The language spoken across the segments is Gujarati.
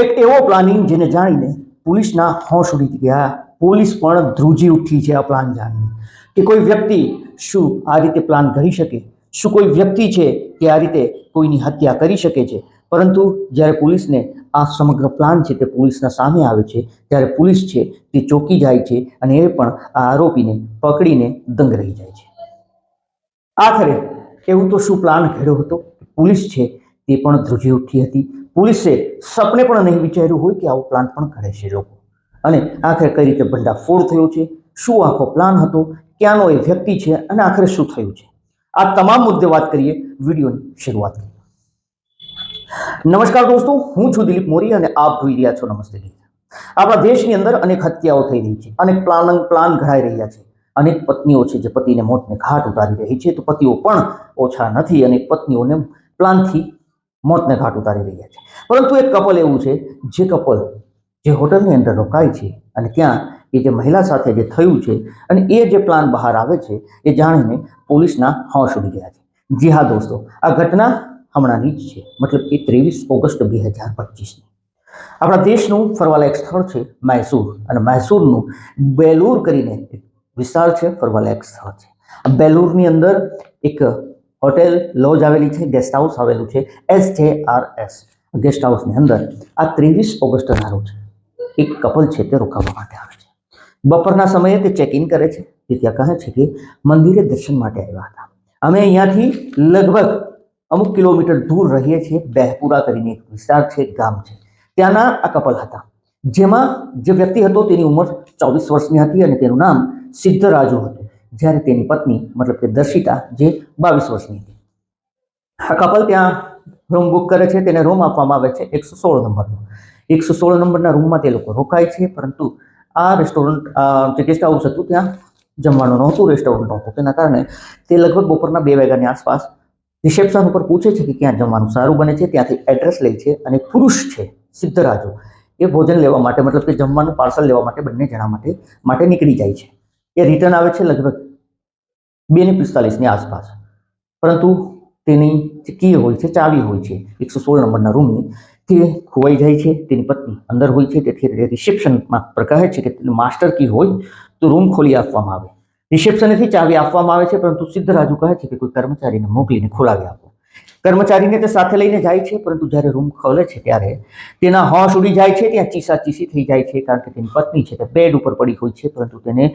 એક એવો પ્લાનિંગ જેને જાણીને પોલીસના હોશ ઉડી ગયા. પોલીસ પણ ધ્રુજી ઉઠી છે આ પ્લાન જાણીને. કે કોઈ વ્યક્તિ શું આ રીતે પ્લાન કરી શકે? શું કોઈ વ્યક્તિ છે કે આ રીતે કોઈની હત્યા કરી શકે છે? પરંતુ જ્યારે પોલીસને આ સમગ્ર પ્લાન છે તે પોલીસના સામે આવે છે, ત્યારે પોલીસ છે તે ચોકી જાય છે અને એ પણ આ આરોપીને પકડીને દંગ રહી જાય છે. આખરે એવું તો શું પ્લાન ઘડ્યો હતો? પોલીસ છે તે પણ ધ્રુજી ઉઠી હતી. પોલીસે સપને પણ નહીં વિચાર્યું હોય કે આવો પ્લાન પણ કરે છે લોકો. અને આખરે કઈ રીતે ભંડાફોડ થયો છે, શું આખો પ્લાન હતો, ક્યાંનો એ વ્યક્તિ છે અને આખરે શું થયું છે. આ તમામ મુદ્દે વાત કરીએ વિડીયોની શરૂઆત કરીએ. નમસ્કાર દોસ્તો, હું છું દિલીપ મોરી અને આપ જોઈ રહ્યા છો નમસ્તે આપણા દેશની અંદર અનેક હત્યાઓ થઈ રહી છે, અનેક પ્લાન પ્લાન ઘડાઈ રહ્યા છે. અનેક પત્નીઓ છે જે પતિને મોતને ઘાટ ઉતારી રહી છે, તો પતિઓ પણ ઓછા નથી અને પત્નીઓને પ્લાનથી મોતને ઘાટ ઉતારી રહ્યા છે. પરંતુ એક કપલ એવું છે, જે કપલ જે હોટલની અંદર રોકાય છે અને ત્યાં એ જે મહિલા સાથે જે થયું છે અને એ જે પ્લાન બહાર આવે છે, એ જાણીને પોલીસના હોશ ઉડી ગયા છે. જી હા દોસ્તો, આ ઘટના હમણાંની જ છે, મતલબ કે ત્રેવીસ ઓગસ્ટ બે હજાર પચીસની. આપણા દેશનું ફરવાલાયક સ્થળ છે મૈસૂર અને મૈસૂરનું બેલુર કરીને એક વિસ્તાર છે, ફરવાલાયક સ્થળ છે. બેલુરની અંદર એક હોટેલ, લોજ આવેલી છે ગેસ્ટ હાઉસ આવેલું છે એસ જે આર એસ ગેસ્ટ હાઉસની અંદર આ ત્રેવીસ ઓગસ્ટના રોજ એક કપલ છે તે રોકાવા માટે આવે છે. બપોરના સમયે તે ચેક ઇન કરે છે. તે ત્યાં કહે છે કે મંદિરે દર્શન માટે આવ્યા હતા. અમે અહીંયાથી લગભગ અમુક કિલોમીટર દૂર રહીએ છીએ. બહેપુરા કરીને એક વિસ્તાર છે, ગામ છે. ત્યાંના આ કપલ હતા. જેમાં જે વ્યક્તિ હતો તેની ઉંમર ચોવીસ વર્ષની હતી અને તેનું નામ સિદ્ધરાજુ હતું. જ્યારે તેની પત્ની, મતલબ કે દર્શિતા, જે બાવીસ વર્ષની હતી. આ કપલ ત્યાં રૂમ બુક કરે છે, તેને રૂમ આપવામાં આવે છે એકસો સોળ નંબરનો. એકસો સોળ નંબરના રૂમમાં તે લોકો રોકાય છે, પરંતુ આ રેસ્ટોરન્ટ જે ગેસ્ટ હાઉસ હતું, ત્યાં જમવાનું નહોતું રેસ્ટોરન્ટ નહોતું. તેના કારણે તે લગભગ બપોરના બે વાગ્યાની આસપાસ રિસેપ્શન ઉપર પૂછે છે કે ક્યાં જમવાનું સારું બને છે, ત્યાંથી એડ્રેસ લે છે અને પુરુષ છે, સિદ્ધરાજુ. એ ભોજન લેવા માટે, મતલબ કે જમવાનું પાર્સલ લેવા માટે બંને જણા માટે માટે નીકળી જાય છે. એ રિટર્ન આવે છે લગભગ બે ને પિસ્તાલીસની આસપાસ. પરંતુ તેની જે કી હોય છે, ચાવી હોય છે, એકસો સોળ નંબરના રૂમની, તે ખોવાઈ જાય છે, તેની પત્ની અંદર હોય છે, તેથી રિસેપ્શનમાં પર કહે છે કે માસ્ટર કી હોય, તો રૂમ ખોલી આપવામાં આવે. રિસેપ્શનેથી ચાવી આપવામાં આવે છે, પરંતુ સિદ્ધરાજુ કહે છે કે કોઈ કર્મચારીને મોકલીને ખોલાવી આપો. કર્મચારીને તે સાથે લઈને જાય છે, પરંતુ જ્યારે રૂમ ખોલે છે ત્યારે તેના હોશ ઉડી જાય છે, ત્યાં ચીસા ચીસી થઈ જાય છે, કારણ કે તેની પત્ની છે તે બેડ ઉપર પડી હોય છે, પરંતુ તેને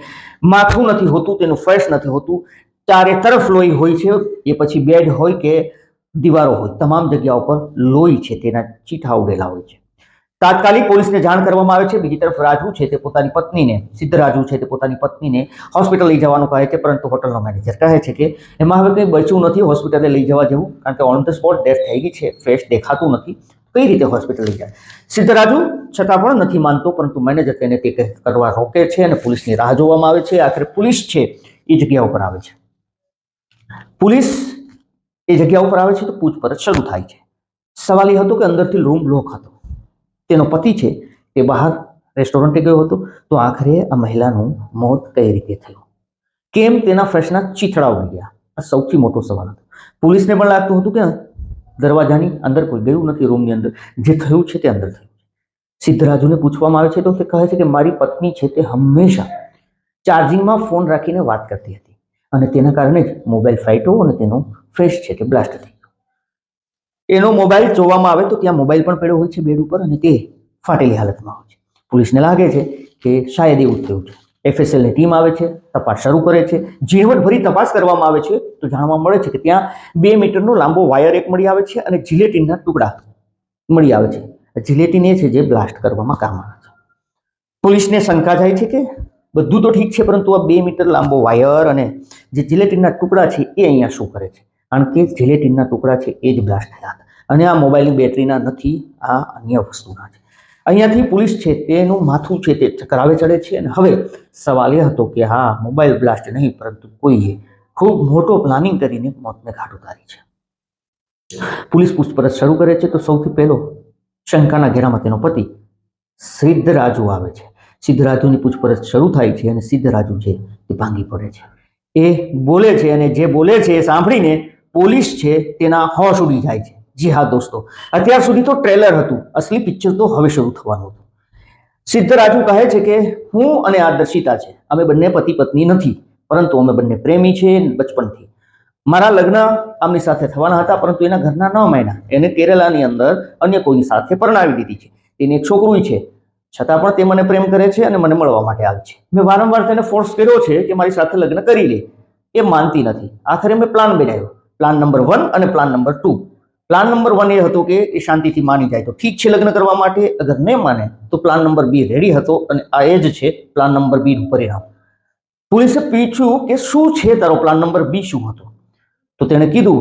માથું નથી હોતું, તેનું ફેસ નથી હોતું, ચારે તરફ લોહી હોય છે, એ પછી બેડ હોય કે દીવારો હોય, તમામ જગ્યા ઉપર લોહી છે, તેના ચીઠા ઉડેલા હોય છે. તાત્કાલિક પોલીસને જાણ કરવામાં આવે છે. બીજી તરફ રાજુ છે તે પોતાની પત્નીને સિદ્ધ રાજુ છે તે પોતાની પત્નીને હોસ્પિટલ લઈ જવાનું કહે છે, પરંતુ હોટલનો મેનેજર કહે છે કે એમાં હવે કંઈ બચ્યું નથી, હોસ્પિટલે લઈ જવા જેવું, કારણ કે ઓન ધ સ્પોટ ડેથ થઈ ગઈ છે ફેસ દેખાતું નથી. કઈ રીતે હોસ્પિટલ લઈ જાય? સિદ્ધરાજુ છતાં પણ નથી માનતો, પરંતુ મેનેજર તેને તે કરવા રોકે છે અને પોલીસની રાહ જોવામાં આવે છે. આખરે પોલીસ છે એ જગ્યા ઉપર આવે છે. પોલીસ એ જગ્યા ઉપર આવે છે તો પૂછપરછ શરૂ થાય છે. સવાલ એ હતો કે અંદરથી રૂમ લોક હતો. તેનો પતિ છે તે બહાર રેસ્ટોરન્ટે ગયો હતો. તો આખરે આ મહિલાનું મોત કઈ રીતે થયું? કેમ તેના ફ્રેશના ચીથડા ઉડી ગયા? આ સૌથી મોટો સવાલ હતો. પોલીસને પણ લાગતું હતું કે દરવાજાની અંદર કોઈ ગયું નથી, રૂમની અંદર. જે થયું છે તે અંદર થયું સિદ્ધરાજુને પૂછવામાં આવે છે તો તે કહે છે કે મારી પત્ની છે તે હંમેશા ચાર્જિંગમાં ફોન રાખીને વાત કરતી હતી. અને તેના કારણે જ મોબાઈલ ફાઇટો અને તેનો ફ્રેશ છે તે બ્લાસ્ટ થઈ એનો મોબાઈલ જોવામાં આવે તો ત્યાં મોબાઈલ પણ પડ્યો હોય છે બેડ ઉપર અને તે ફાટેલી હાલતમાં હોય છે. પોલીસને લાગે છે કે શાયદ એવું થયું છે. એફએસએલની ટીમ આવે છે, તપાસ શરૂ કરે છે. ઝીણવટભરી તપાસ કરવામાં આવે છે તો જાણવા મળે છે કે ત્યાં બે મીટરનો લાંબો વાયર એક મળી આવે છે અને જિલેટીનના ટુકડા મળી આવે છે. જિલેટીન એ છે જે બ્લાસ્ટ કરવામાં કામ આવે છે. પોલીસને શંકા જાય છે કે બધું તો ઠીક છે, પરંતુ આ બે મીટર લાંબો વાયર અને જે જિલેટીનના ટુકડા છે એ અહીંયા શું કરે છે? કારણ કે જિલેટીનના ટુકડા છે, એ જ બ્લાસ્ટ થયા હતા. અને આ મોબાઈલની બેટરીના નથી, આ અન્ય વસ્તુના છે. અહીંયાથી પોલીસ છે, તેનું માથું છે, તે ચકરાવે ચડે છે. અને હવે સવાલ એ હતો કે હા મોબાઈલ બ્લાસ્ટ નહીં, પરંતુ કોઈએ ખૂબ મોટો પ્લાનિંગ કરીને મોતને ઘાટ ઉતારી છે. પોલીસ પૂછપરછ શરૂ કરે છે, તો સૌથી પહેલો શંકાના ઘેરામાં તેનો પતિ સિદ્ધરાજુ આવે છે. સિદ્ધરાજુની પૂછપરછ શરૂ થાય છે અને સિદ્ધરાજુ છે તે ભાંગી પડે છે. એ બોલે છે અને જે બોલે છે એ સાંભળીને પોલીસ છે તેના હોશ ઉડી જાય છે. જી હા દોસ્તો, અત્યાર સુધી તો ટ્રેલર હતું, અસલી પિક્ચર તો હવે શરૂ થવાનું હતું. સિદ્ધરાજુ કહે છે કે, હું અને આ દર્શિતા છે, અમે બંને પતિ પત્ની નથી, પરંતુ અમે બંને પ્રેમી છે બચપનથી મારા લગ્ન આમની સાથે થવાના હતા, પરંતુ એના ઘરના ન માન્યા એને કેરેલાની અંદર અન્ય કોઈની સાથે પરણાવી દીધી છે. તેની એક છોકરું છે. છતાં પણ તે મને પ્રેમ કરે છે અને મને મળવા માટે આવે છે. મેં વારંવાર તેને ફોર્સ કર્યો છે કે મારી સાથે લગ્ન કરી લે. એ માનતી નથી. આખરે મેં પ્લાન બનાવ્યો. પ્લાન નંબર વન અને plan number two plan number one એ હતો કે એ શાંતિથી માની જાય. તો ઠીક છે લગ્ન કરવા માટે? અગર ન માને, તો પ્લાન નંબર બી રેડી હતો અને આ એ જ છે પ્લાન નંબર બી નું પરિણામ. પોલીસે પૂછ્યું કે શું છે તારો પ્લાન નંબર બી શું હતો? તો તેણે કીધું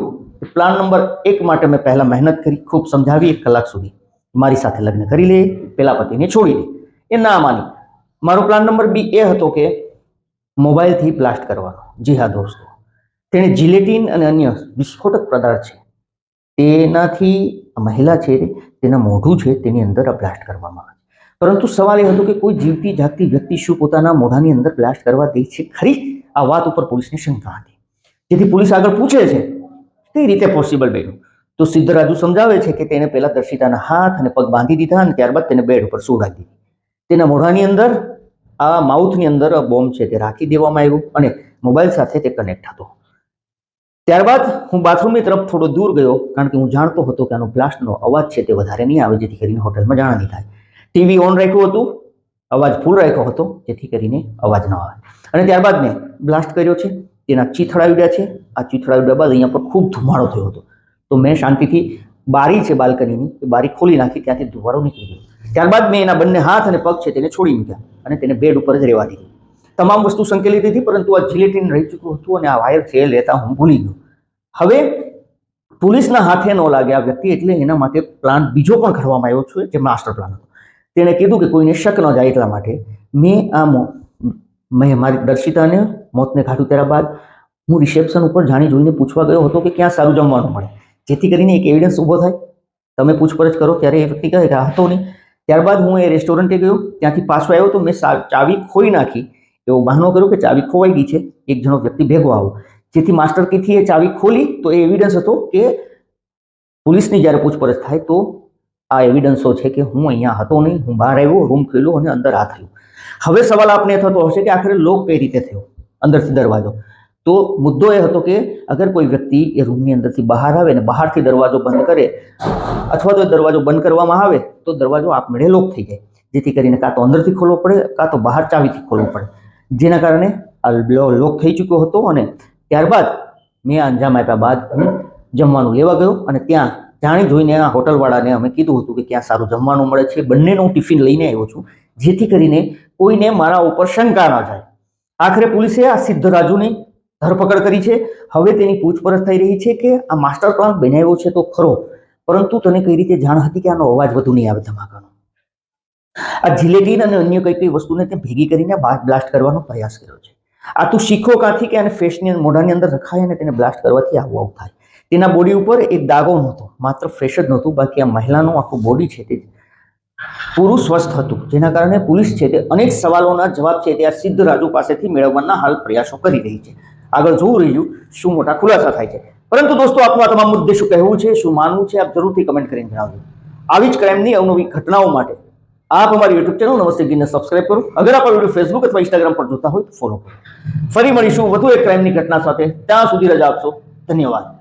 પ્લાન નંબર એક માટે મેં પહેલા મહેનત કરી, ખૂબ સમજાવી એક કલાક સુધી. મારી સાથે લગ્ન કરી લે, પેલા પતિને છોડી દે. એ ના માની. મારો પ્લાન નંબર બી એ હતો કે મોબાઈલથી બ્લાસ્ટ કરવાનો. જી હા દોસ્તો. તેણે જિલેટિન અને અન્ય વિસ્ફોટક પદાર્થ છે. તેનાથી મહિલા છે, તેના મોઢું છે, તેની અંદર બ્લાસ્ટ કરવામાં આવે પરંતુ સવાલ એ હતો કે કોઈ જીવતી જાગતી વ્યક્તિ શું પોતાના મોઢાની અંદર બ્લાસ્ટ કરવા દે છે? ખરી આ વાત ઉપર પોલીસને શંકા હતી. જેથી પોલીસ આગળ પૂછે છે, કઈ રીતે પોસિબલ બન્યું? તો સિદ્ધરાજુ સમજાવે છે કે તેને પહેલા દર્શિતાના હાથ અને પગ બાંધી દીધા અને ત્યારબાદ તેને બેડ ઉપર સુવડાવી દીધી. તેના મોઢાની અંદર, આ માઉથની અંદર બોમ્બ છે તે રાખી દેવામાં આવ્યું અને મોબાઈલ સાથે તે કનેક્ટ હતો. ત્યારબાદ હું બાથરૂમની તરફ થોડો દૂર ગયો કારણ કે હું જાણતો હતો કે આનો બ્લાસ્ટનો અવાજ છે તે વધારે નહીં આવે, જેથી કરીને હોટલમાં જાણ નહીં થાય. ટીવી ઓન રાખ્યું હતું, અવાજ ફૂલ રાખ્યો હતો, જેથી કરીને અવાજ ન આવે. અને ત્યારબાદ મેં બ્લાસ્ટ કર્યો છે, તેના ચીથડા ઉડ્યા છે. આ ચીથડા ઉડ્યા બાદ અહીંયા પર ખૂબ ધુમાડો થયો હતો. તો મેં શાંતિથી બારી છે બાલ્કનીની, એ બારી ખોલી નાખી, ત્યાંથી ધુમાડો નીકળી ગયો. ત્યારબાદ મેં એના બંને હાથ અને પગ છે તેને છોડી મૂક્યા અને તેને બેડ ઉપર જ રહેવા દીધી. તમામ વસ્તુ સંકેલી દીધી, પરંતુ આ જીલેટીન રહી ચૂક્યું હતું અને આ વાયર છે લેતા હું ભૂલી ગયો. હવે પોલીસના હાથે ન લાગે આ વ્યક્તિ એટલે એના માટે પ્લાન બીજો પણ ઘડવામાં આવ્યો છે, જે માસ્ટર પ્લાન હતો. તેણે કીધું કે કોઈને શક ન જાય એટલા માટે મેં આ મેં મારી દર્શિતાને મોતને ઘાટું ત્યાર બાદ હું રિસેપ્શન ઉપર જાણી જોઈને પૂછવા ગયો હતો કે ક્યાં સારું જમવાનું મળે. જેથી કરીને એક એવિડન્સ ઊભો થાય. તમે પૂછપરછ કરો ત્યારે એ વ્યક્તિ કહે કે હતો નહીં. ત્યારબાદ હું એ રેસ્ટોરન્ટે ગયો. ત્યાંથી પાછો આવ્યો તો મેં ચાવી ખોઈ નાખી. એવો બહાનો કર્યો કે ચાવી ખોવાઈ ગઈ છે. એક જણો વ્યક્તિ ભેગો આવો. જેથી માસ્ટર કીથી એ ચાવી ખોલી તો એ એવિડન્સ હતો કે પોલીસની જ્યારે પૂછપરછ થાય તો આ એવિડન્સો છે કે હું અહીંયા હતો નહીં. હું બહાર આવ્યો રૂમ ખોલ્યો અને અંદર આ થયું હવે સવાલ આપને થતો હશે કે આખરે લોક કઈ રીતે થયો? અંદરથી દરવાજો. તો મુદ્દો એ હતો કે અગર કોઈ વ્યક્તિ એ રૂમની અંદરથી બહાર આવે ને બહારથી દરવાજો બંધ કરે અથવા તો દરવાજો બંધ કરવામાં આવે, તો દરવાજો આપમેળે લોક થઈ જાય. જેથી કરીને કાં તો અંદરથી ખોલવો પડે, કાં તો બહાર ચાવીથી ખોલવો પડે. જેના કારણે આ લોક થઈ ચૂક્યો હતો અને ત્યારબાદ મેં અંજામ આપ્યા બાદ હું જમવાનું લેવા ગયો અને ત્યાં જાણી જોઈને આ હોટલવાળાને અમે કીધું હતું કે ક્યાં સારું જમવાનું મળે છે. બંનેનું હું ટિફિન લઈને આવ્યો છું, જેથી કરીને કોઈને મારા ઉપર શંકા ન જાય આખરે પોલીસે આ સિદ્ધરાજુની ધરપકડ કરી છે. હવે તેની પૂછપરછ થઈ રહી છે કે આ માસ્ટર પ્લાન બનાવ્યો છે તો ખરો, પરંતુ તને કઈ રીતે જાણ હતી કે આનો અવાજ વધુ નહીં આવે ધમાકાનો? આ જિલેટીન અને અન્ય કઈ કઈ વસ્તુને તે ભેગી કરીને બ્લાસ્ટ કરવાનો પ્રયાસ કર્યો છે. આ તું શીખો કાંથી કે આને ફેસની મોઢાની અંદર રખાય અને તેને બ્લાસ્ટ કરવાથી આવું આવું થાય. તેના બોડી ઉપર એક દાગો નહોતો, માત્ર ફ્રેશ જ નહોતું, બાકી આ મહિલાનું આખું બોડી છે તે પૂરું સ્વસ્થ હતું, જેના કારણે પોલીસ છે તે અનેક સવાલોના જવાબ છે તે આ સિદ્ધ રાજુ પાસેથી મેળવવાના હાલ પ્રયાસો કરી રહી છે. આગળ જોવું રહ્યું, શું મોટા ખુલાસા થાય છે. પરંતુ દોસ્તો, આપનું આ તમામ મુદ્દે શું કહેવું છે, શું માનવું છે, આપ જરૂરથી કમેન્ટ કરીને જણાવજો. આવી જ ક્રાઇમની અવનવી ઘટનાઓ માટે આપ અમારી યુટ્યુબ ચેનલ નમસ્તે ગીરને સબસ્ક્રાઇબ કરો. અગર આપ વીડિયો ફેસબુક અથવા ઇન્સ્ટાગ્રામ પર જોતા હોય તો ફોલો કરો. ફરી મળીશું વધુ એક ક્રાઇમની ઘટના સાથે. ત્યાં સુધી રજા આપશો. ધન્યવાદ.